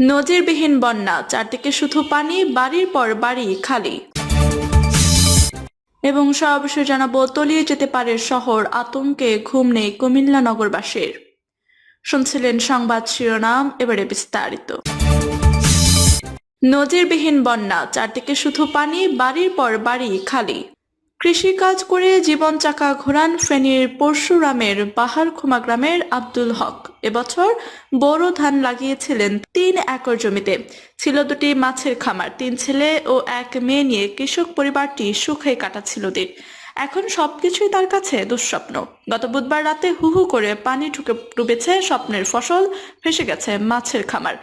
নজিরবিহীন বন্যা, চারদিকে শুধু পানি, বাড়ির পর বাড়ি খালি। এবং সর্বশেষ জানাব, তলিয়ে যেতে পারে শহর, আতঙ্কে ঘুম নেই কুমিল্লা নগরবাসীর। শুনছিলেন সংবাদ শিরোনাম, এবারে বিস্তারিত। নজিরবিহীন বন্যা, চারদিকে শুধু পানি, বাড়ির পর বাড়ি খালি। কৃষিকাজ করে জীবন চাকা ঘোরান ফেনীর পরশুরামের বাহারখুমা গ্রামের আব্দুল হক। এবছর বোরো ধান লাগিয়েছিলেন তিন একর জমিতে। ছিল দুটি মাছের খামার, তিন ছেলে ও এক মেয়ে নিয়ে কৃষক পরিবারটি সুখে কাটাচ্ছিল দিন। এখন সবকিছুই তার কাছে দুঃস্বপ্ন। গত বুধবার রাতে হু হু করে পানি ঢুকে ডুবেছে স্বপ্নের ফসল ভেসে গেছে মাছের খামার।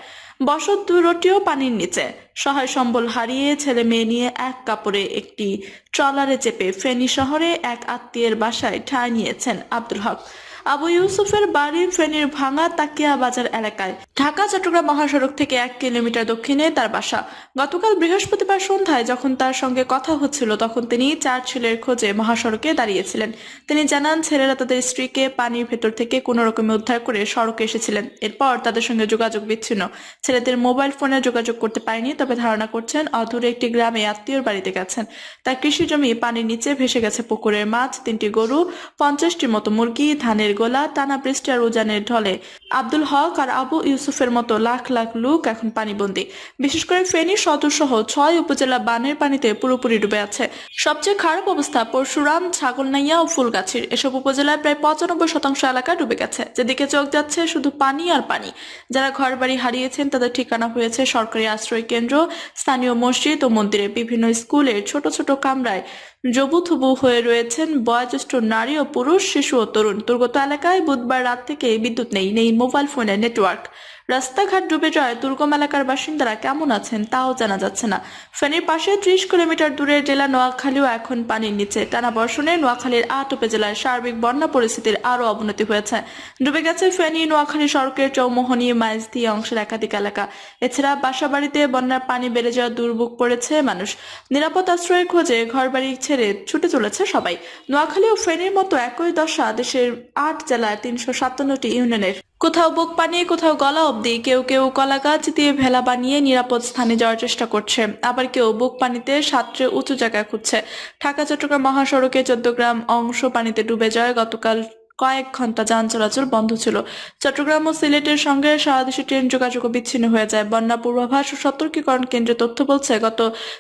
বসত দূরটিও পানির নিচে। সহায় সম্বল হারিয়ে ছেলে মেয়ে নিয়ে এক কাপড়ে একটি ট্রলারে চেপে ফেনী শহরে এক আত্মীয়ের বাসায় ঠাঁই নিয়েছেন আব্দুল হক। আবু ইউসুফের বাড়ি ফেনীর ভাঙা তাকিয়া বাজার এলাকায়। ঢাকা, চট্টগ্রাম মহাসড়ক থেকে এক কিলোমিটার দক্ষিণে তার বাসা। গতকাল বৃহস্পতিবার সন্ধ্যায় যখন তার সঙ্গে কথা হচ্ছিল, তখন তিনি চার ছেলের খোঁজে মহাসড়কে দাঁড়িয়েছিলেন। তিনি জানান, ছেলেরা তাদের স্ত্রীকে পানির ভেতর থেকে কোনো রকমে উদ্ধার করে সড়কে এসেছিলেন। এরপর তাদের সঙ্গে যোগাযোগ বিচ্ছিন্ন। ছেলেদের মোবাইল ফোনে যোগাযোগ করতে পারেনি, তবে ধারণা করছেন, অদূরে একটি গ্রামে আত্মীয়র বাড়িতে গেছেন। তার কৃষি জমি পানির নিচে ভেসে গেছে পুকুরের মাছ, তিনটি গরু, পঞ্চাশটির মতো মুরগি, ধানের গোলা, টানা বৃষ্টি আর উজানের ঢলে। আব্দুল হক আর আবু ইউসুফের মতো লাখ লাখ লোক এখন পানিবন্দী। বিশেষ করে ফেনী সদর সহ ছয় উপজেলা বানের পানিতে পুরোপুরি ডুবে আছে। সবচেয়ে খারাপ অবস্থা পরশুরাম, ছাগলনাইয়া ও ফুলগাছির। এসব উপজেলায় প্রায় পঁচানব্বই শতাংশ এলাকা ডুবে গেছে। যেদিকে চোখ যাচ্ছে শুধু পানি আর পানি। যারা ঘরবাড়ি হারিয়েছেন, তাদের ঠিকানা হয়েছে সরকারি আশ্রয় কেন্দ্র স্থানীয় মসজিদ ও মন্দিরে। বিভিন্ন স্কুলের ছোট ছোট কামরায় জবুথুবু হয়ে রয়েছেন বয়োজ্যেষ্ঠ নারী ও পুরুষ, শিশু ও তরুণ। দুর্গত এলাকায় বুধবার রাত থেকে বিদ্যুৎ নেই নেই মোবাইল ফোনের নেটওয়ার্ক। রাস্তাঘাট ডুবে যায়, দুর্গম এলাকার বাসিন্দারা কেমন আছেন তাও জানা যাচ্ছে না। ফেনীর পাশে ত্রিশ কিলোমিটার দূরের জেলা নোয়াখালীও এখন পানির নিচে। টানা বর্ষণে নোয়াখালীর আট উপজেলায় সার্বিক বন্যা পরিস্থিতির আরও অবনতি হয়েছে। ডুবে গেছে ফেনী, নোয়াখালী সড়কের চৌমোহনী, মাইজদি অংশের একাধিক এলাকা। এছাড়া বাসাবাড়িতে বন্যার পানি বেড়ে যাওয়া দুর্ভোগ পড়েছে মানুষ। নিরাপদ আশ্রয়ের খোঁজে ঘরবাড়ি ছেড়ে ছুটে চলেছে সবাই। নোয়াখালী ও ফেনীর মতো একই দশা দেশের আট জেলায় তিনশো সাতান্নটি ইউনিয়নের কোথাও বুক পানিয়ে, কোথাও গলা অবধি কেউ কেউ কলা গাছ দিয়ে ভেলা বানিয়ে নিরাপদ স্থানে যাওয়ার চেষ্টা করছে। আবার কেউ বুক পানিতে সাতটে উঁচু জায়গায় খুঁজছে। ঢাকা, চট্টগ্রাম মহাসড়কে চোদ্দগ্রাম অংশ পানিতে ডুবে যায় গতকাল কয়েক ঘণ্টা যান চলাচল বন্ধ ছিল। চট্টগ্রাম ও সিলেটের সঙ্গে সারা দেশে ট্রেন যোগাযোগ বিচ্ছিন্ন হয়ে যায়। বন্যা পূর্বাভাস ও সতর্কীকরণ কেন্দ্রের তথ্য বলছে, গত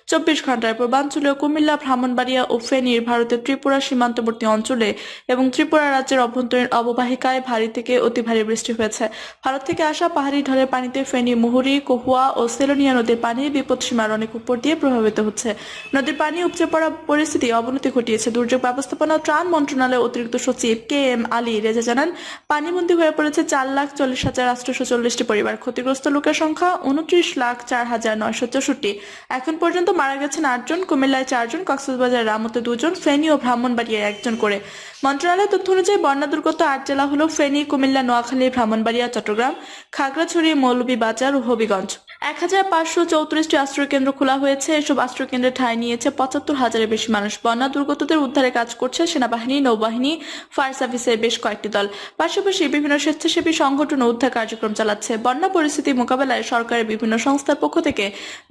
চব্বিশ ঘন্টায় পূর্বাঞ্চলীয় কুমিল্লা, ব্রাহ্মণবাড়িয়া ও ফেনীর ভারতের ত্রিপুরা সীমান্তবর্তী অঞ্চলে এবং ত্রিপুরা রাজ্যের অভ্যন্তরীণ অববাহিকায় ভারী থেকে অতি ভারী বৃষ্টি হয়েছে। ভারত থেকে আসা পাহাড়ি ঢলের পানিতে ফেনী, মুহুরী, কহুয়া ও সেলোনিয়া নদীর পানি বিপদসীমার অনেক উপর দিয়ে প্রভাবিত হচ্ছে। নদীর পানি উপচে পড়া পরিস্থিতি অবনতি ঘটিয়েছে। দুর্যোগ ব্যবস্থাপনা ত্রাণ মন্ত্রণালয়ের অতিরিক্ত সচিব কে এম আলী রেজা জানান, পানিবন্দী হয়ে পড়েছে চার লাখ চল্লিশ হাজার আটশো চল্লিশটি পরিবার। ক্ষতিগ্রস্ত লোকের সংখ্যা উনত্রিশ লাখ চার হাজার নয়শো চৌষট্টি। এখন পর্যন্ত মারা গেছেন আটজন, কুমিল্লায় চারজন, কক্সবাজার রামতে দুজন, ফেনী ও ব্রাহ্মণবাড়িয়ায় একজন করে। মন্ত্রণালয়ের তথ্য অনুযায়ী বন্যা দুর্গত আট জেলা হল ফেনী, কুমিল্লা, নোয়াখালী ব্রাহ্মণবাড়িয়া চট্টগ্রাম, খাগড়াছড়ি মৌলভীবাজার ও হবিগঞ্জ। এক হাজার পাঁচশো চৌত্রিশটি আশ্রয় কেন্দ্র খোলা হয়েছে। এসব আশ্রয় কেন্দ্রে ঠাঁই নিয়েছে পঁচাত্তর হাজারের বেশি মানুষ। বন্যা দুর্গতদের উদ্ধারে কাজ করছে সেনাবাহিনী, নৌবাহিনী, ফায়ার সার্ভিসের বেশ কয়েকটি দল। পাশাপাশি বিভিন্ন স্বেচ্ছাসেবী সংগঠন উদ্ধার কার্যক্রম চালাচ্ছে। বন্যা পরিস্থিতি মোকাবেলায় সরকারের বিভিন্ন সংস্থার পক্ষ থেকে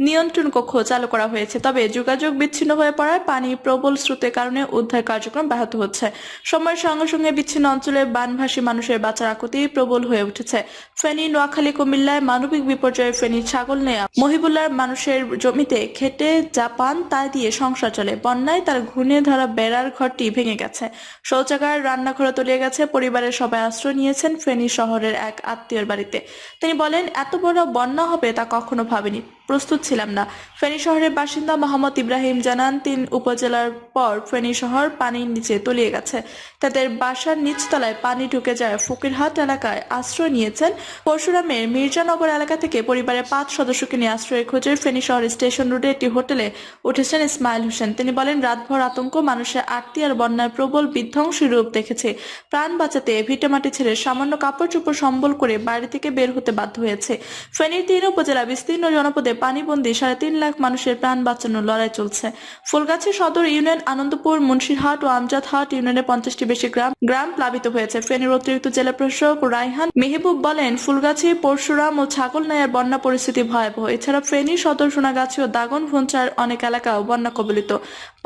নিয়ন্ত্রণ কক্ষ চালু করা হয়েছে। তবে যোগাযোগ বিচ্ছিন্ন হয়ে পড়ায় পানি প্রবল স্রোতের কারণে উদ্ধার কার্যক্রম ব্যাহত হচ্ছে। সময়ের সঙ্গে সঙ্গে বিচ্ছিন্ন অঞ্চলে বানভাসী মানুষের বাঁচার আকুতি প্রবল হয়ে উঠেছে। ফেনী, নোয়াখালী, কুমিল্লায় মানবিক বিপর্যয়ে ফেনী ছাগল নেয়া মহিবুল্লার মানুষের জমিতে খেটে যা পান তা দিয়ে সংসার চলে। বন্যায় তার ঘুণে ধরা বেড়ার ঘরটি ভেঙে গেছে। শৌচাগার রান্নাঘরে তলিয়ে গেছে। পরিবারের সবাই আশ্রয় নিয়েছেন ফেনী শহরের এক আত্মীয়র বাড়িতে। তিনি বলেন, এত বড় বন্যা হবে তা কখনো ভাবিনি। প্রস্তুত ছিলাম না। ফেনী শহরের বাসিন্দা মোহাম্মদ ইব্রাহিম জানান, তিন উপজেলার পর ফেনী শহর পানির নিচে তলিয়ে গেছে। তাদের বাসার নিচতলায় পানি ঢুকে যায়। ফকিরহাট এলাকায় আশ্রয় নিয়েছেন পরশুরামের মির্জানগর এলাকা থেকে পরিবারের পাঁচ সদস্যকে নিয়ে আশ্রয়ের খোঁজে ফেনী শহর স্টেশন রোডে একটি হোটেলে উঠেছেন ইসমাইল হোসেন। তিনি বলেন, রাতভর আতঙ্ক, মানুষের আরতি আর বন্যার প্রবল বিধ্বংসী রূপ দেখেছে। প্রাণ বাঁচাতে ভিটেমাটি ছেড়ে সামান্য কাপড় চোপড় সম্বল করে বাড়ি থেকে বের হতে বাধ্য হয়েছে। ফেনীর তিন উপজেলা বিস্তীর্ণ জনপদে পানিবন্দী সাড়ে তিন লাখ মানুষের প্রাণ বাঁচানোর লড়াই চলছে। ফুলগাছি সদর ইউনিয়ন আনন্দপুর, মুন্সিরহাট ও আমজাদহাট ইউনিয়নের পঞ্চাশটি বেশি গ্রাম গ্রাম প্লাবিত হয়েছে। ফেনীর অতিরিক্ত জেলা প্রশাসক রাইহান মেহবুব বলেন, ফুলগাছি, পরশুরাম ও ছাগলনাইয়ার বন্যা পরিস্থিতি ভয়াবহ। এছাড়া ফেনী, সদর, সোনাগাছি ও দাগন ভঞ্চার অনেক এলাকাও বন্যা কবলিত।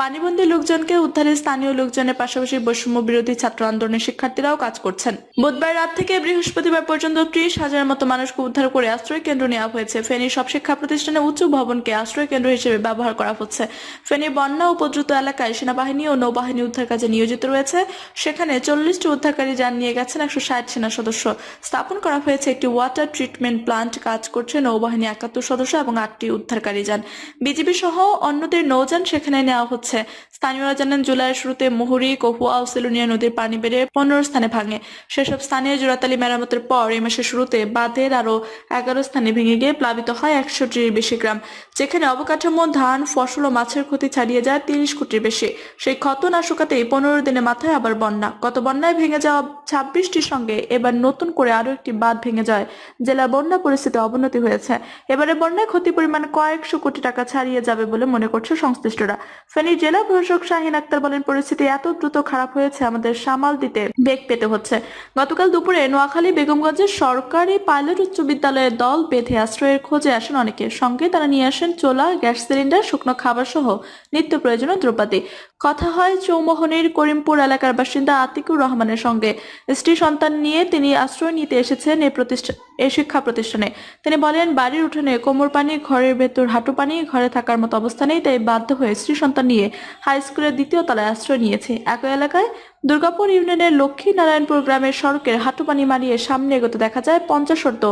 পানিবন্দী লোকজনকে উদ্ধারে স্থানীয় লোকজনের পাশাপাশি বৈষম্য বিরোধী ছাত্র আন্দোলনের শিক্ষার্থীরাও কাজ করছেন। বুধবার রাত থেকে বৃহস্পতিবার পর্যন্ত ত্রিশ হাজারের মতো মানুষকে উদ্ধার করে আশ্রয় কেন্দ্র নেওয়া হয়েছে। ফেনীর সব শিক্ষা প্রতিষ্ঠানে উঁচু ভবনকে আশ্রয় কেন্দ্র হিসেবে ব্যবহার করা হচ্ছে। ফেনীর বন্যা উপদ্রুত এলাকায় সেনাবাহিনী ও নৌবাহিনী উদ্ধার কাজে নিয়োজিত রয়েছে। সেখানে চল্লিশটি উদ্ধারকারী যান নিয়ে গেছেন একশো ষাট সেনা সদস্য। স্থাপন করা হয়েছে একটি ওয়াটার ট্রিটমেন্ট প্লান্ট কাজ করছে নৌবাহিনী একাত্তর সদস্য এবং আটটি উদ্ধারকারী যান। বিজিবি সহ অন্যদের নৌযান সেখানে নেওয়া হচ্ছে। স্থানীয়রা জানান, জুলাইয়ের শুরুতে মুহুরী, কহুয়া ও সেলুনিয়া নদীর পানি বেড়ে পনেরো স্থানে ভাঙে। সেসব স্থানীয় জোড়াতালি মেরামতের পর, এই মাসের শুরুতে বাঁধের আরও এগারো স্থানে ভেঙে গিয়ে প্লাবিত হয় একশোটির বেশি গ্রাম। যেখানে অবকাঠামো, ধান, ফসল ও মাছের ক্ষতি ছাড়িয়ে যায় তিরিশ কোটির বেশি। সেই ক্ষত না শুকাতেই পনেরো দিনের মাথায় আবার বন্যা। গত বন্যায় ভেঙে যাওয়া ছাব্বিশটির সঙ্গে এবার নতুন করে আরও একটি বাঁধ ভেঙে যায়। জেলা বন্যা পরিস্থিতি অবনতি হয়েছে। এবারে বন্যায় ক্ষতি পরিমাণ কয়েকশো কোটি টাকা ছাড়িয়ে যাবে বলে মনে করছে সংশ্লিষ্টরা। ফেনীর জেলা প্রশাসক শাহিন আক্তার বলেন, পরিস্থিতি এত দ্রুত খারাপ হয়েছে, আমাদের সামাল দিতে বেগ পেতে হচ্ছে। গতকাল দুপুরে নোয়াখালী বেগমগঞ্জের সরকারি পাইলট উচ্চ বিদ্যালয়ের দল বেঁধে আশ্রয়ের খোঁজে আসেন অনেকে। সঙ্গে তারা নিয়ে আসেন চোলা, গ্যাস সিলিন্ডার, শুকনো খাবার সহ নিত্য প্রয়োজনীয় দ্রব্যাদি। কথা হয় চৌমোহনীর করিমপুর এলাকার বাসিন্দা আতিকুর রহমানের সঙ্গে। স্ত্রী সন্তান নিয়ে তিনি আশ্রয় নিতে এসেছেন এই প্রতিষ্ঠান এই শিক্ষা প্রতিষ্ঠানে। তিনি বলেন, বাড়ির উঠোনে কোমর পানি, ঘরের ভেতর হাঁটু পানি, ঘরে থাকার মতো অবস্থা নেই তাই বাধ্য হয়ে স্ত্রী সন্তান নিয়ে হাই স্কুলের দ্বিতীয় তলায় আশ্রয় নিয়েছে। একই এলাকায় দুর্গাপুর ইউনিয়নের লক্ষ্মী নারায়ণপুর গ্রামের সড়কের হাঁটুপানি মারিয়ে সামনে এগোতে দেখা যায় পঞ্চাশর্ত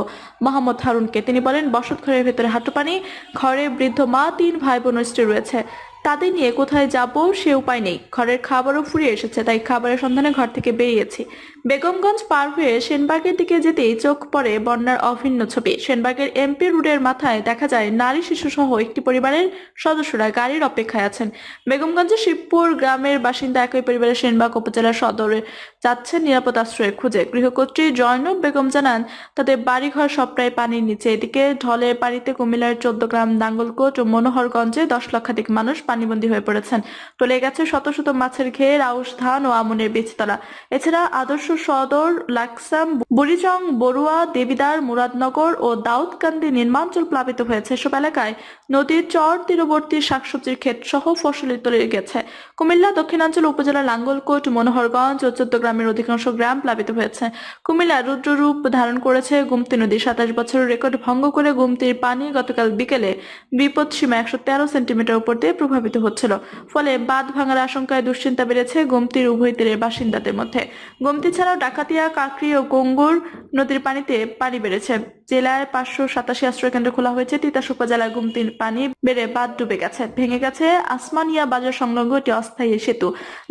মোহাম্মদ হারুনকে। তিনি বলেন বসত ঘরের ভেতরে হাঁটুপানি ঘরে বৃদ্ধ মা, তিন ভাই বোন রয়েছে। তাদের নিয়ে কোথায় যাব সে উপায় নেই। ঘরের খাবারও ফুরিয়ে এসেছে, তাই খাবারের সন্ধানে ঘর থেকে বেরিয়েছি। বেগমগঞ্জ পার হয়ে সেনবাগের দিকে যেতেই চোখ পড়ে বন্যার অভিন্ন ছবি। সেনবাগের এমপি রোডের মাথায় দেখা যায়, নারী শিশু সহ একটি পরিবারের সদস্যরা গাড়ির অপেক্ষায় আছেন। বেগমগঞ্জের শিবপুর গ্রামের বাসিন্দা একই পরিবারের সেনবাগ উপজেলার সদরে যাচ্ছেন নিরাপদ আশ্রয়ের খুঁজে। গৃহকর্ত্রী জয়নব বেগম জানান, তাদের বাড়িঘর সব প্রায় পানির নিচে। এদিকে ঢলের পানিতে কুমিল্লার চোদ্দ গ্রাম নাঙ্গলকোট ও মনোহরগঞ্জে দশ লক্ষাধিক মানুষ পানিবন্দী হয়ে পড়েছেন। টলে গেছে শত শত মাছের ঘের, আউশ ধান ও আমনের বীজতলা। এছাড়া আদর্শ সদর, লাকসাম, বুড়িচং, বড়ুয়া, দেবিদার, মুরাদনগর ও দাউদকান্দি নির্মাঞ্চল প্লাবিত হয়েছে। এসব এলাকায় নদীর চর, তীরবর্তী শাকসবজির ক্ষেত সহ ফসলের তলে গেছে। কুমিল্লা দক্ষিণাঞ্চল উপজেলা লাঙ্গলকোট, মনোহরগঞ্জ ও চোদ্দ গ্রামের অধিকাংশ গ্রাম প্লাবিত হয়েছে। কুমিল্লা রুদ্ররূপ ধারণ করেছে গুমতি নদী সাতাশ বছরের রেকর্ড ভঙ্গ করে গুমতির পানি গতকাল বিকেলে বিপদ সীমা একশো তেরো সেন্টিমিটার উপর দিয়ে প্রভাবিত হচ্ছিল। ফলে বাঁধ ভাঙার আশঙ্কায় দুশ্চিন্তা বেড়েছে গুমতির উভয় তীরের বাসিন্দাদের মধ্যে। গুমতি ছাড়াও ডাকাতিয়া, কাকরি ও গঙ্গুর নদীর পানিতে পানি বেড়েছে। জেলায় পাঁচশো সাতাশি আশ্রয় কেন্দ্র খোলা হয়েছে। তিতাস উপজেলায় গুমতির পানি বেড়ে বাঁধ ডুবে গেছে। ভেঙে গেছে আসমানিয়া বাজার সংলগ্ন একটি অস্থায়ী সেতু।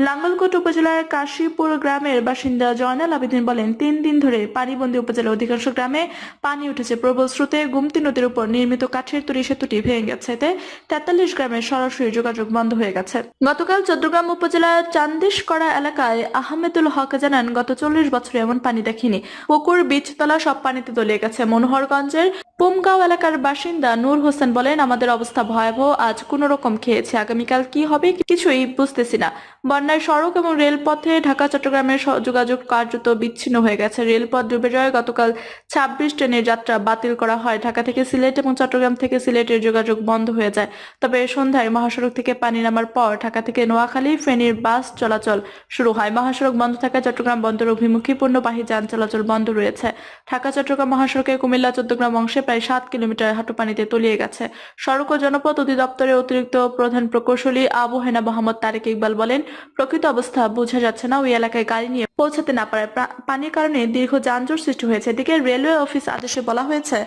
লাঙ্গলকোট উপজেলার কাশীপুর গ্রামের বাসিন্দা জয়নাল আবেদিন বলেন, তিন দিন ধরে পানিবন্দী উপজেলার অধিকাংশ গ্রামে পানি উঠেছে প্রবল স্রোতে। গুমতি নদীর উপর নির্মিত কাঠের তৈরি সেতুটি ভেঙে গেছে। এতে তেতাল্লিশ গ্রামের সরাসরি যোগাযোগ বন্ধ হয়ে গেছে। গতকাল চট্টগ্রাম উপজেলার চান্দিশকড়া এলাকায় আহমেদুল হক জানান, গত চল্লিশ বছরে এমন পানি দেখিনি। পুকুর, বীজতলা সব পানিতে তলিয়ে গেছে। মনোহরগঞ্জের পুমগাঁও এলাকার বাসিন্দা নূর হোসেন বলেন, আমাদের অবস্থা ভয়াবহ। আজ কোনো রকম খেয়েছে। আগামীকাল কি হবে কিছুই বুঝতেছি না। বন্যায় সড়ক এবং রেলপথে ঢাকা চট্টগ্রামের স- যোগাযোগ কার্যত বিচ্ছিন্ন হয়ে গেছে। রেলপথ ডুবে যাওয়ায় গতকাল ছাব্বিশ ট্রেনের যাত্রা বাতিল করা হয়। ঢাকা থেকে সিলেট এবং চট্টগ্রাম থেকে সিলেটের যোগাযোগ বন্ধ হয়ে যায়। তবে সন্ধ্যায় মহাসড়ক থেকে পানি নামার পর ঢাকা থেকে নোয়াখালী ফেনীর বাস চলাচল শুরু হয়। মহাসড়ক বন্ধ থাকায় চট্টগ্রাম বন্দর অভিমুখী পণ্যবাহী যান চলাচল বন্ধ রয়েছে। ঢাকা চট্টগ্রাম মহাসড়কে কুমিল্লা চট্টগ্রাম অংশে প্রায় সাত কিলোমিটার হাঁটু পানিতে তলিয়ে গেছে। সড়ক ও জনপথ অধিদপ্তরের অতিরিক্ত প্রধান প্রকৌশলী আবু হেনা মোহাম্মদ তারেক ইকবাল বলেন, প্রকৃত অবস্থা বোঝা যাচ্ছে না। ওই এলাকায় নিয়ে পৌঁছাতে না পারায় পানির কারণে দীর্ঘ যানজট সৃষ্টি হয়েছে। এদিকে রেলওয়ে অফিস আদেশে বলা হয়েছে,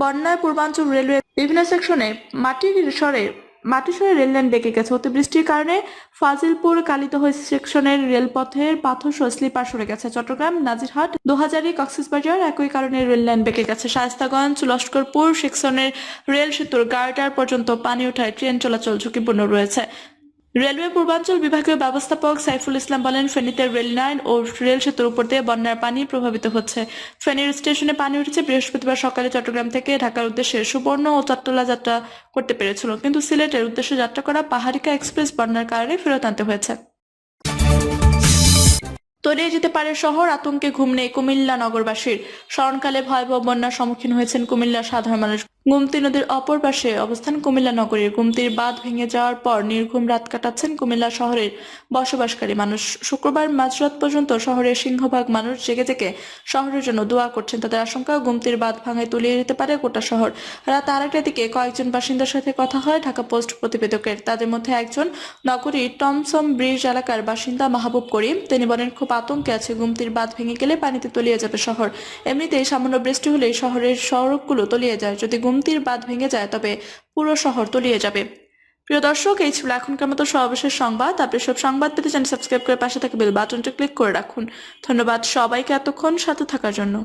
বন্যায় পূর্বাঞ্চল রেলওয়ে বিভিন্ন সেকশনে মাটির সরে মাটিসরে রেল লাইন বেঁকে গেছে। অতিবৃষ্টির কারণে ফাজিলপুর কালিতহ সেকশনের রেলপথের পাথর সহ স্লিপার সরে গেছে। চট্টগ্রাম, নাজিরহাট, দুহাজারি, কক্সবাজার একই কারণে রেল লাইন বেঁকে গেছে। শায়স্তাগঞ্জ, লস্করপুর সেকশনের রেল সেতুর গার্ডার পর্যন্ত পানি ওঠায় ট্রেন চলাচল ঝুঁকিপূর্ণ রয়েছে। রেলওয়ে পূর্বাঞ্চল বিভাগীয় ব্যবস্থাপক সাইফুল ইসলাম বলেন, ফেনীতে রেল লাইন ও রেল সেতুর উপর দিয়ে বন্যার পানি প্রভাবিত হচ্ছে। ফেনীর স্টেশনে পানি উঠেছে বৃহস্পতিবার সকালে চট্টগ্রাম থেকে ঢাকার উদ্দেশ্যে সুবর্ণ ও চট্টলা যাত্রা করতে পেরেছিল। কিন্তু সিলেটের উদ্দেশ্যে যাত্রা করা পাহাড়িকা এক্সপ্রেস বন্যার কারণে ফেরত আনতে হয়েছে। তলিয়ে যেতে পারে শহর, আতঙ্কে ঘুম নেই কুমিল্লা নগরবাসীর। স্মরণকালে ভয়াবহ বন্যার সম্মুখীন হয়েছেন কুমিল্লার সাধারণ মানুষ গুমতি নদীর অপর পাশে অবস্থান কুমিল্লা নগরীর। গুমতির বাঁধ ভেঙে যাওয়ার পর নির্ঘুম রাত কাটাচ্ছেন কুমিল্লা শহরের বসবাসকারী মানুষ। শুক্রবার মাঝরাত পর্যন্ত শহরের সিংহভাগ মানুষ জেগে জেগে শহরের জন্য দোয়া করছেন। তাদের আশঙ্কা গুমতির বাঁধ ভাঙায় তুলিয়ে যেতে পারে গোটা শহর। রাত আড়াইটার দিকে কয়েকজন বাসিন্দার সাথে কথা হয় ঢাকা পোস্ট প্রতিবেদকের। তাদের মধ্যে একজন নগরীর টমসম ব্রিজ এলাকার বাসিন্দা মাহবুব করিম। তিনি বলেন, খুব আতঙ্কে আছে, গুমতির বাঁধ ভেঙে গেলে পানিতে তলিয়ে যাবে শহর। এমনিতেই সামান্য বৃষ্টি হলেই শহরের সড়কগুলো তলিয়ে যায়। যদি গুমতির বাদ ভেঙে যায়, তবে পুরো শহর তলিয়ে যাবে। প্রিয় দর্শক, এই ছিল এখনকার মতো সর্বশেষ সংবাদ। আপনি সব সংবাদ পেতে চান, সাবস্ক্রাইব করে পাশে থাকা বেল বাটনটা ক্লিক করে রাখুন। ধন্যবাদ সবাইকে এতক্ষণ সাথে থাকার জন্য।